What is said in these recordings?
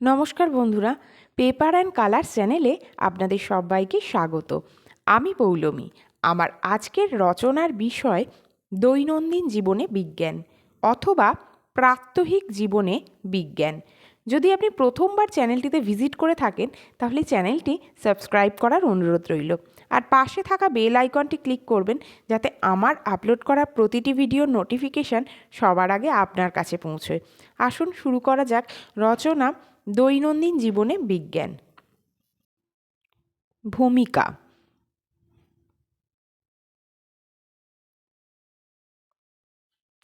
নমস্কার বন্ধুরা paper and colour চ্যানেলে আপনাদের সবাইকে স্বাগত। আমি পৌলমী। আমার আজকের রচনার বিষয় দৈনন্দিন জীবনে বিজ্ঞান অথবা প্রাত্যহিক জীবনে বিজ্ঞান। যদি আপনি প্রথমবার চ্যানেলটিতে ভিজিট করে থাকেন, তাহলে চ্যানেলটি সাবস্ক্রাইব করার অনুরোধ রইল। আর পাশে থাকা বেল আইকনটি ক্লিক করবেন, যাতে আমার আপলোড করা প্রতিটি ভিডিওর নোটিফিকেশান সবার আগে আপনার কাছে পৌঁছয়। আসুন শুরু করা যাক রচনা দৈনন্দিন জীবনে বিজ্ঞান। ভূমিকা।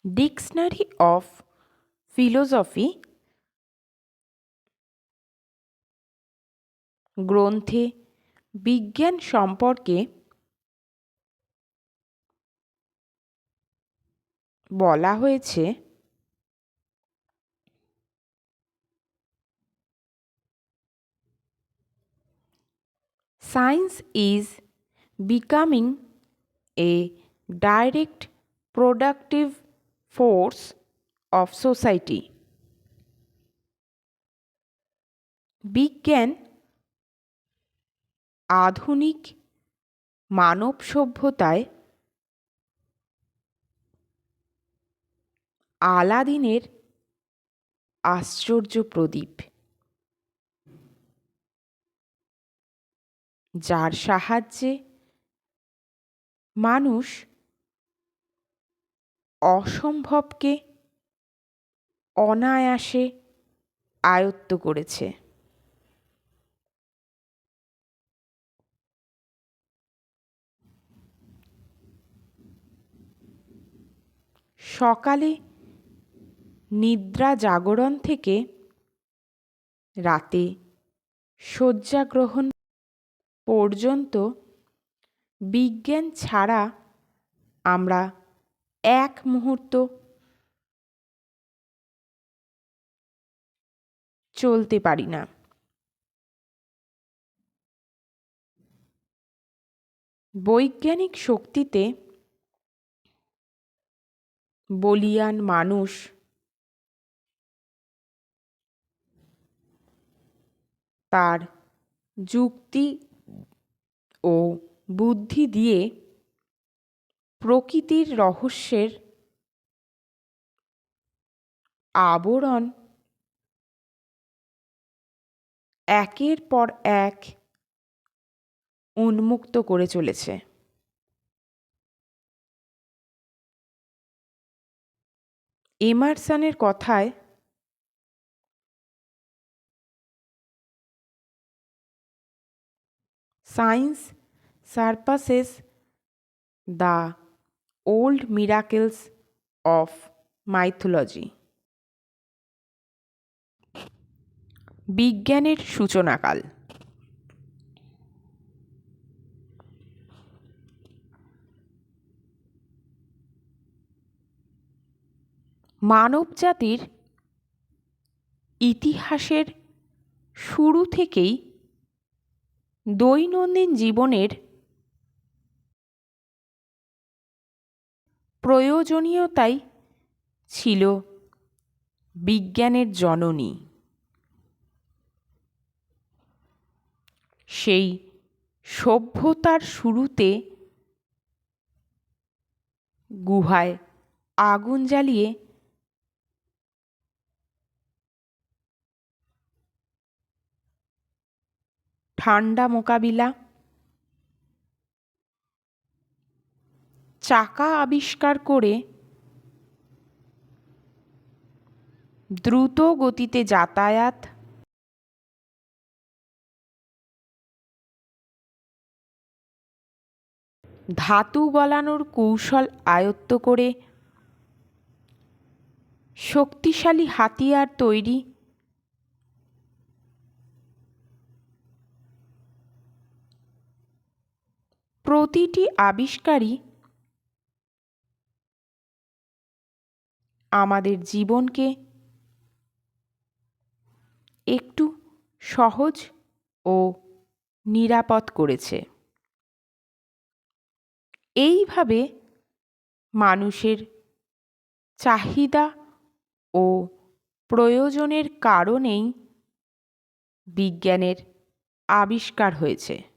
ডিকশনারি অফ ফিলোসফি গ্রন্থে বিজ্ঞান সম্পর্কে বলা হয়েছে science is becoming a direct productive force of society. বিজ্ঞান আধুনিক মানব সভ্যতায় আলাদিনের আশ্চর্য প্রদীপ যার সাহায্যে মানুষ অসম্ভবকে অনায়াসে আয়ত্ত করেছে। সকালে নিদ্রা জাগরণ থেকে রাতে শয্যা গ্রহণ পর্যন্ত বিজ্ঞান ছাড়া আমরা এক মুহূর্ত চলতে পারি না। বৈজ্ঞানিক শক্তিতে বলিয়ান মানুষ তার যুক্তি ও বুদ্ধি দিয়ে প্রকৃতির রহস্যের আবরণ একের পর এক উন্মুক্ত করে চলেছে। এমারসনের কথায় science surpasses the old miracles of mythology বিজ্ঞানের সূচনাকাল। মানবজাতির ইতিহাসের শুরু থেকেই দৈনন্দিন জীবনের প্রয়োজনীয়তাই ছিল বিজ্ঞানের জননী। সেই সভ্যতার শুরুতে গুহায় আগুন জ্বালিয়ে ঠান্ডা মোকাবিলা। চাকা আবিষ্কার করে দ্রুত গতিতে যাতায়াত। ধাতু গলানোর কৌশল আয়ত্ত করে শক্তিশালী হাতিয়ার তৈরি। প্রতিটি আবিষ্কারই আমাদের জীবনকে একটু সহজ ও নিরাপদ করেছে। এইভাবে মানুষের চাহিদা ও প্রয়োজনের কারণেই বিজ্ঞানের আবিষ্কার হয়েছে।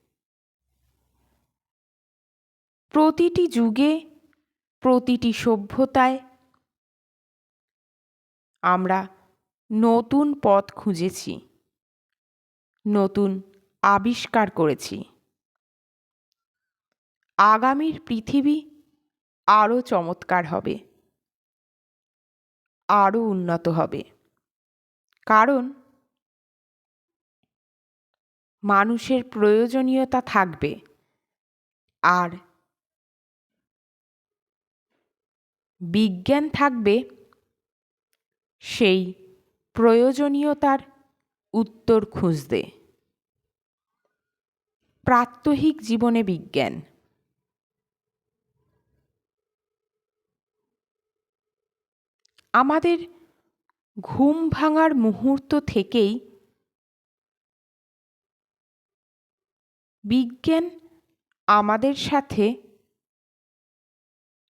প্রতিটি যুগে, প্রতিটি সভ্যতায় আমরা নতুন পথ খুঁজেছি, নতুন আবিষ্কার করেছি। আগামীর পৃথিবী আরও চমৎকার হবে, আরও উন্নত হবে। কারণ মানুষের প্রয়োজনীয়তা থাকবে, আর বিজ্ঞান থাকবে সেই প্রয়োজনীয়তার উত্তর খুঁজতে। প্রাত্যহিক জীবনে বিজ্ঞান। আমাদের ঘুম ভাঙার মুহূর্ত থেকেই বিজ্ঞান আমাদের সাথে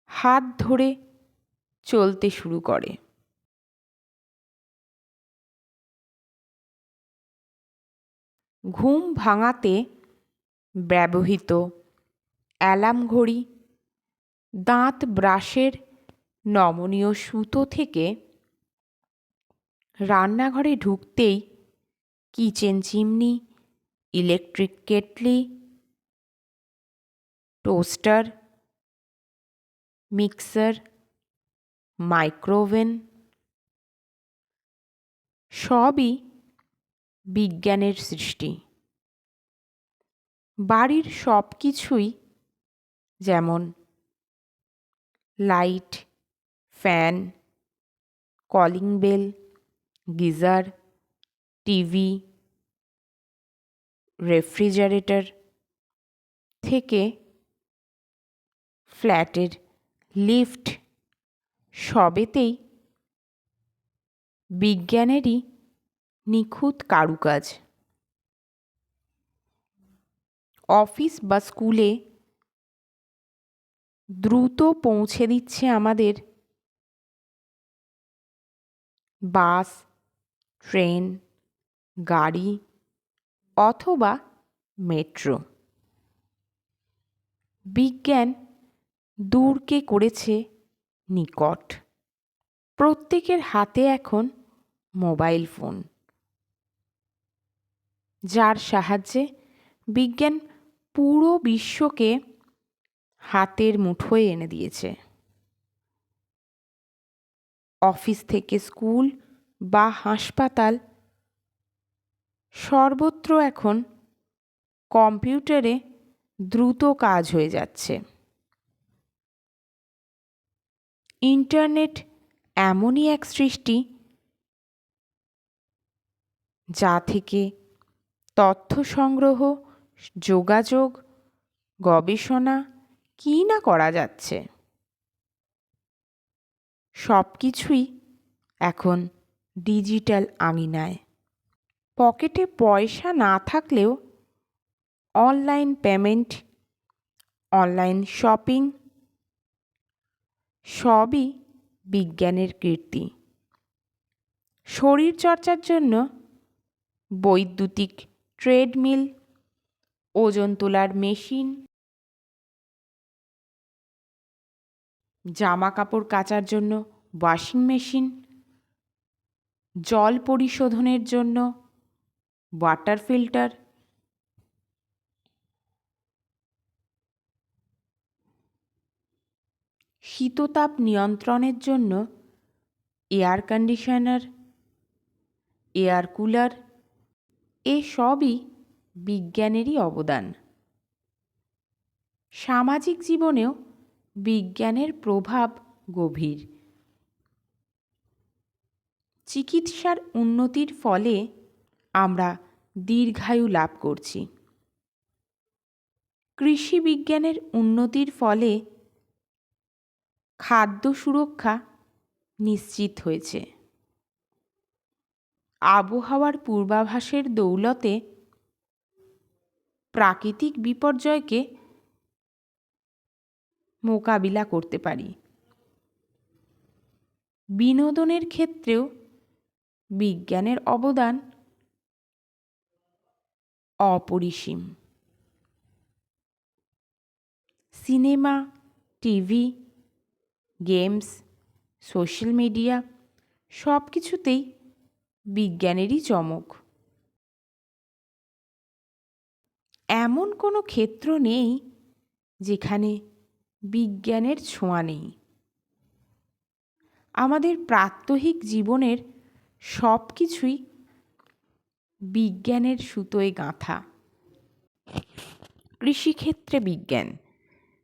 হাত ধরে চলতে শুরু করে। ঘুম ভাঙাতে ব্যবহৃত অ্যালার্ম ঘড়ি, দাঁত ব্রাশের নমনীয় সুতো থেকে রান্নাঘরে ঢুকতেই kitchen chimney, electric kettle, toaster, mixer micro oven সবই বিজ্ঞানের সৃষ্টি। বাড়ির সব কিছুই যেমন light, fan, calling bell, geyser, TV, refrigerator থেকে ফ্ল্যাটের লিফট সবেতেই বিজ্ঞানেরই নিখুঁত কারুকাজ। অফিস বা স্কুলে দ্রুত পৌঁছে দিচ্ছে আমাদের বাস, ট্রেন, গাড়ি অথবা মেট্রো। বিজ্ঞান দূরকে করেছে নিকট। প্রত্যেকের হাতে এখন মোবাইল ফোন। যার সাহায্যে বিজ্ঞান পুরো বিশ্বকে হাতের মুঠোয় এনে দিয়েছে। অফিস থেকে স্কুল বা হাসপাতাল সর্বত্র এখন কম্পিউটারে দ্রুত কাজ হয়ে যাচ্ছে। ইন্টারনেট এমনই এক সৃষ্টি যা থেকে তথ্য সংগ্রহ, যোগাযোগ, গবেষণা কী না করা যাচ্ছে। সব কিছুই এখন ডিজিটাল আঙিনায়। পকেটে পয়সা না থাকলেও অনলাইন পেমেন্ট, অনলাইন শপিং সবই বিজ্ঞানের কীর্তি। শরীরচর্চার জন্য বৈদ্যুতিক ট্রেডমিল, ওজন তোলার মেশিন জামা কাপড় কাচার জন্য ওয়াশিং মেশিন, জল পরিশোধনের জন্য ওয়াটার ফিল্টার শীততাপ নিয়ন্ত্রণের জন্য এয়ার কন্ডিশনার এয়ার কুলার এ সবই বিজ্ঞানেরই অবদান। সামাজিক জীবনেও বিজ্ঞানের প্রভাব গভীর। চিকিৎসার উন্নতির ফলে আমরা দীর্ঘায়ু লাভ করছি। কৃষি বিজ্ঞানের উন্নতির ফলে খাদ্য সুরক্ষা নিশ্চিত হয়েছে। আবহাওয়ার পূর্বাভাসের দৌলতে প্রাকৃতিক বিপর্যয়কে মোকাবিলা করতে পারি। বিনোদনের ক্ষেত্রেও বিজ্ঞানের অবদান অপরিসীম। Cinema, TV games, social media সব কিছুতেই বিজ্ঞানেরই চমক। এমন কোনো ক্ষেত্র নেই যেখানে বিজ্ঞানের ছোঁয়া নেই। আমাদের প্রাত্যহিক জীবনের সব কিছুই বিজ্ঞানের সুতোয় গাঁথা। কৃষিক্ষেত্রে বিজ্ঞান।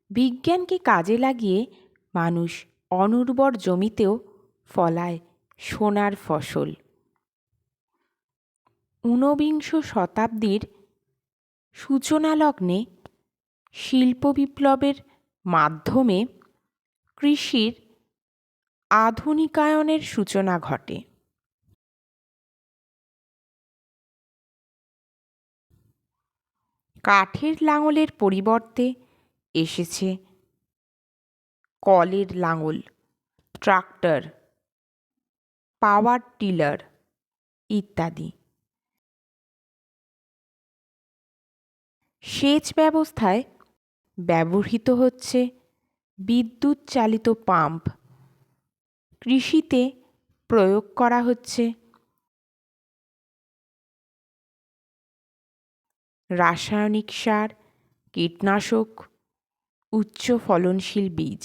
বিজ্ঞানকে কাজে লাগিয়ে মানুষ অনুর্বর জমিতেও ফলায় সোনার ফসল। ঊনবিংশ শতাব্দীর সূচনা লগ্নে শিল্প বিপ্লবের মাধ্যমে কৃষির আধুনিকায়নের সূচনা ঘটে। কাঠের লাঙলের পরিবর্তে এসেছে কলের লাঙল, ট্রাক্টর, পাওয়ার টিলার ইত্যাদি। সেচ ব্যবস্থায় ব্যবহৃত হচ্ছে বিদ্যুৎ চালিত পাম্প। কৃষিতে প্রয়োগ করা হচ্ছে রাসায়নিক সার, কীটনাশক, উচ্চ ফলনশীল বীজ।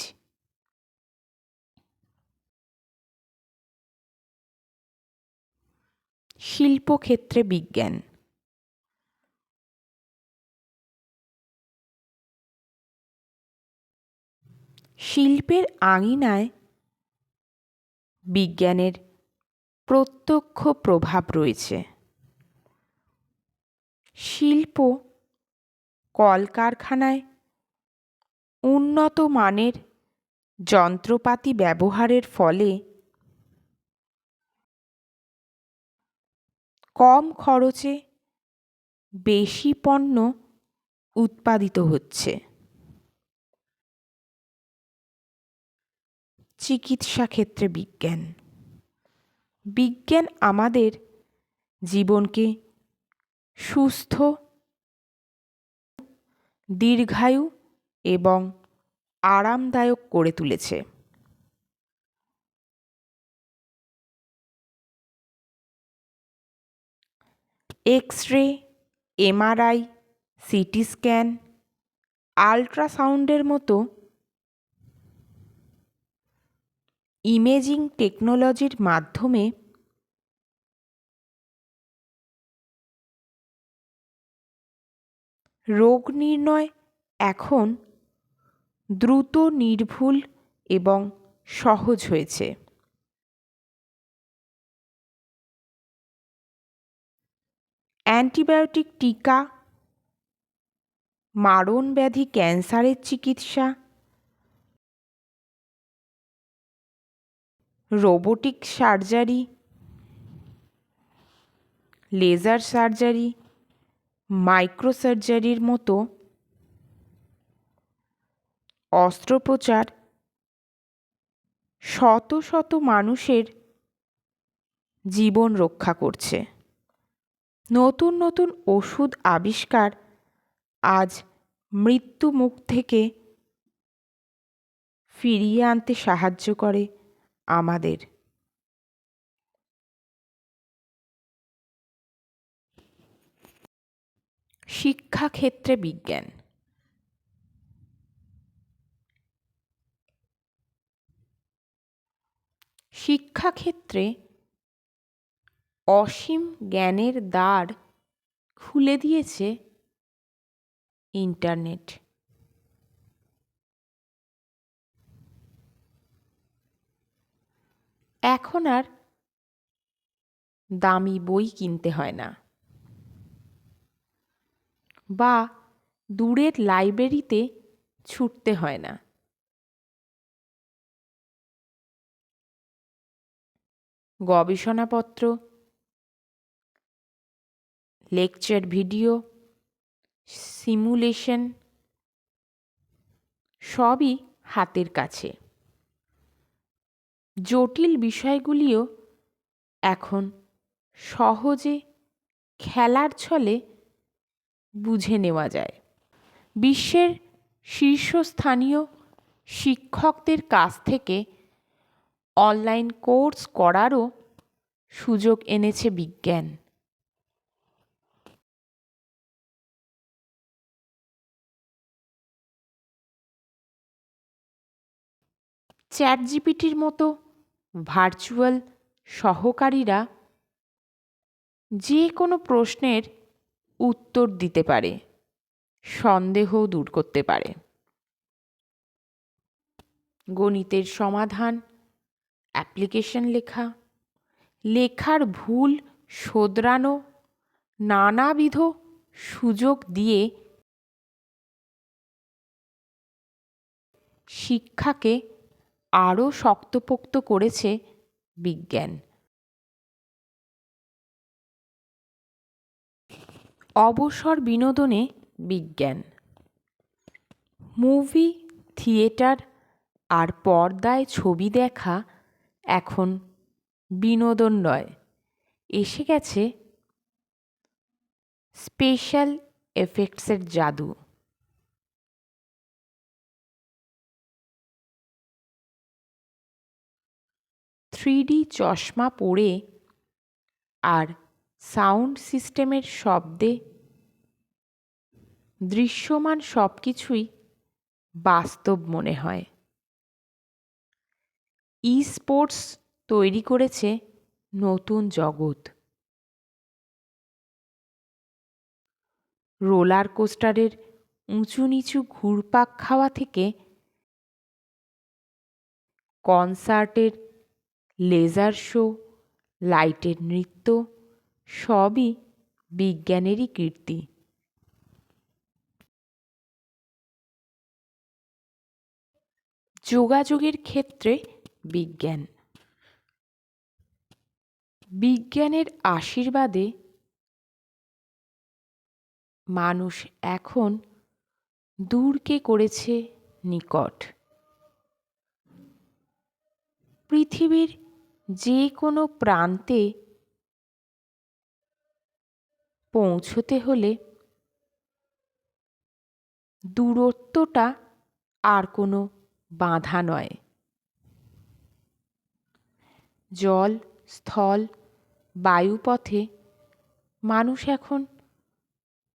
শিল্পক্ষেত্রে বিজ্ঞান। শিল্পের আঙিনায় বিজ্ঞানের প্রত্যক্ষ প্রভাব রয়েছে। শিল্প কলকারখানায় উন্নত মানের যন্ত্রপাতি ব্যবহারের ফলে কম খরচে বেশি পণ্য উৎপাদিত হচ্ছে। চিকিৎসা ক্ষেত্রে বিজ্ঞান। বিজ্ঞান আমাদের জীবনকে সুস্থ, দীর্ঘায়ু এবং আরামদায়ক করে তুলেছে। X ray MRI, CT scan, আল্ট্রাসাউন্ডের মতো ইমেজিং টেকনোলজির মাধ্যমে রোগ নির্ণয় এখন দ্রুত, নির্ভুল এবং সহজ হয়েছে। অ্যান্টিবায়োটিক টিকা, মারণ ব্যাধি ক্যান্সারের চিকিৎসা, রোবোটিক সার্জারি, লেজার সার্জারি, মাইক্রোসার্জারির মতো অস্ত্রোপচার, শত শত মানুষের জীবন রক্ষা করছে। নতুন নতুন ওষুধ আবিষ্কার আজ মৃত্যু মুখ থেকে ফিরিয়ে আনতে সাহায্য করে আমাদের। শিক্ষাক্ষেত্রে বিজ্ঞান। শিক্ষাক্ষেত্রে অসীম জ্ঞানের দ্বার খুলে দিয়েছে ইন্টারনেট। এখন আর দামি বই কিনতে হয় না। বা দূরের লাইব্রেরিতে ছুটতে হয় না। গবেষণাপত্র লেকচার ভিডিও সিমুলেশন সবই হাতের কাছে। জটিল বিষয়গুলিও এখন সহজে খেলার ছলে বুঝে নেওয়া যায়। বিশ্বের শীর্ষস্থানীয় শিক্ষকদের কাছ থেকে অনলাইন কোর্স করারও সুযোগ এনেছে বিজ্ঞান। চ্যাট জিপিটির মতো ভার্চুয়াল সহকারীরা যে কোনো প্রশ্নের উত্তর দিতে পারে, সন্দেহ দূর করতে পারে। গণিতের সমাধান, অ্যাপ্লিকেশন লেখা, লেখার ভুল শোধরানো, নানাবিধ সুযোগ দিয়ে শিক্ষাকে আরও শক্তপোক্ত করেছে বিজ্ঞান। অবসর বিনোদনে বিজ্ঞান। মুভি, থিয়েটার আর পর্দায় ছবি দেখা এখন বিনোদন নয়। এসে গেছে স্পেশাল এফেক্টসের জাদু। থ্রিডি চশমা পরে আর সাউন্ড সিস্টেমের শব্দে দৃশ্যমান সব কিছুই বাস্তব মনে হয়। ই স্পোর্টস তৈরি করেছে নতুন জগৎ। রোলার কোস্টারের উঁচু নিচু ঘুরপাক খাওয়া থেকে কনসার্টের লেজার শো, লাইটের নৃত্য, সবই বিজ্ঞানেরই কীর্তি। যোগাযোগের ক্ষেত্রে বিজ্ঞান। বিজ্ঞানের আশীর্বাদে মানুষ এখন দূরকে করেছে নিকট। পৃথিবীর যে কোনো প্রান্তে পৌঁছতে হলে দূরত্বটা আর কোনো বাধা নয়। জল, স্থল, বায়ুপথে মানুষ এখন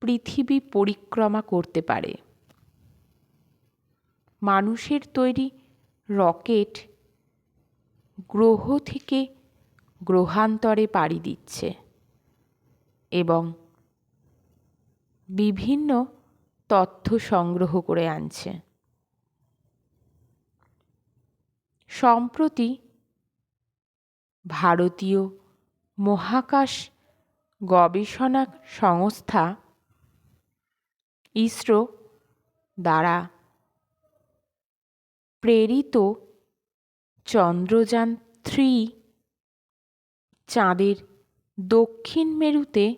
পৃথিবী পরিক্রমা করতে পারে। মানুষের তৈরি রকেট গ্রহ থেকে গ্রহান্তরে পাড়ি দিচ্ছে এবং বিভিন্ন তথ্য সংগ্রহ করে আনছে। সম্প্রতি ভারতীয় মহাকাশ গবেষণা সংস্থা ইসরো দ্বারা প্রেরিত চন্দ্রযান থ্রি চাঁদের দক্ষিণ মেরুতে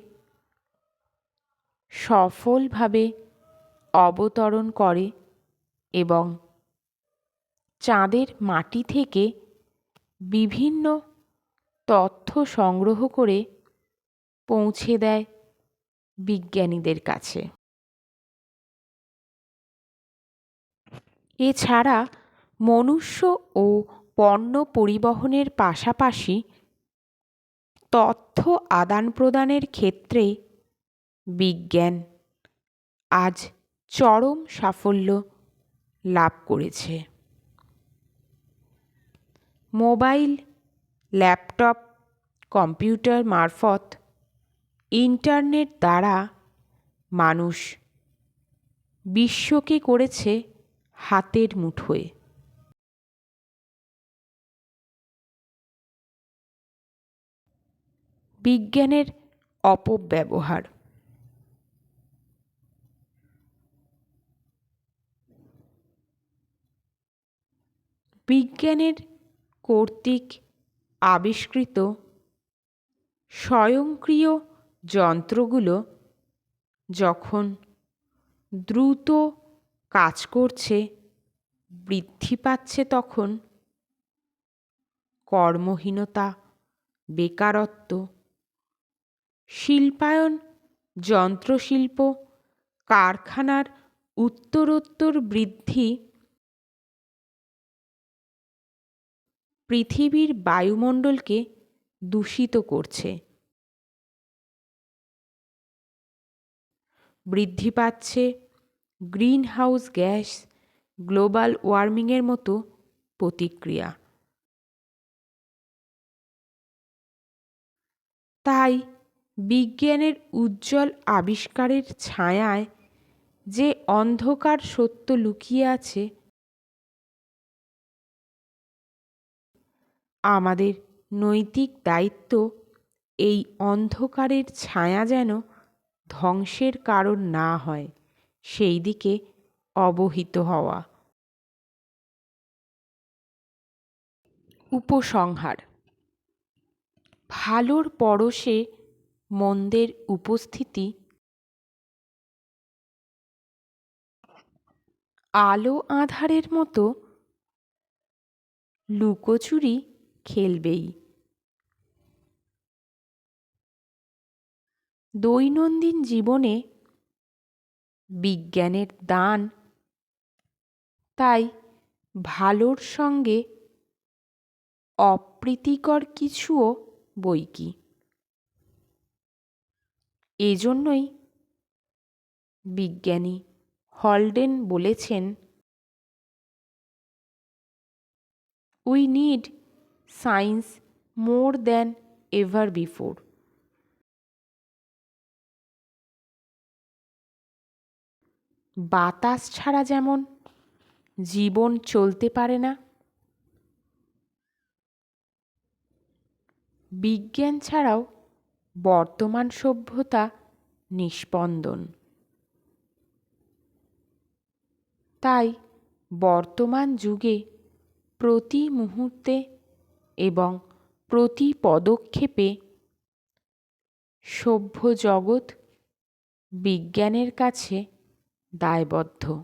সফলভাবে অবতরণ করে এবং চাঁদের মাটি থেকে বিভিন্ন তথ্য সংগ্রহ করে পৌঁছে দেয় বিজ্ঞানীদের কাছে। এছাড়া মনুষ্য ও পণ্য পরিবহনের পাশাপাশি তথ্য আদান প্রদানের ক্ষেত্রে বিজ্ঞান আজ চরম সাফল্য লাভ করেছে। মোবাইল, ল্যাপটপ, কম্পিউটার মারফত ইন্টারনেট দ্বারা মানুষ বিশ্বকে করেছে হাতের মুঠোয়। বিজ্ঞানের অপব্যবহার। বিজ্ঞানের কর্তৃক আবিষ্কৃত স্বয়ংক্রিয় যন্ত্রগুলো যখন দ্রুত কাজ করছে, বৃদ্ধি পাচ্ছে তখন কর্মহীনতা, বেকারত্ব শিল্পায়ন, যন্ত্রশিল্প, কারখানার উত্তরোত্তর বৃদ্ধি, পৃথিবীর বায়ুমণ্ডলকে দূষিত করছে। বৃদ্ধি পাচ্ছে গ্রিনহাউস গ্যাস গ্লোবাল ওয়ার্মিংয়ের মতো প্রতিক্রিয়া। তাই বিজ্ঞানের উজ্জ্বল আবিষ্কারের ছায়ায় যে অন্ধকার সত্য লুকিয়ে আছে, আমাদের নৈতিক দায়িত্ব এই অন্ধকারের ছায়া যেন ধ্বংসের কারণ না হয়, সেই দিকে অবহিত হওয়া। উপসংহার, ভালোর পরশে মন্দের উপস্থিতি? আলো আধারের মতো লুকোচুরি খেলবেই। দৈনন্দিন জীবনে বিজ্ঞানের দান। তাই ভালোর সঙ্গে অপ্রীতিকর কিছুও বই কি এজন্যই বিজ্ঞানী হলডেন বলেছেন we need science more than ever before বাতাস ছাড়া যেমন জীবন চলতে পারে না, বিজ্ঞান ছাড়াও বর্তমান সভ্যতা নিষ্পন্দন। তাই বর্তমান যুগে প্রতি মুহূর্তে এবং প্রতি পদক্ষেপে সভ্য জগৎ বিজ্ঞানের কাছে দায়বদ্ধ।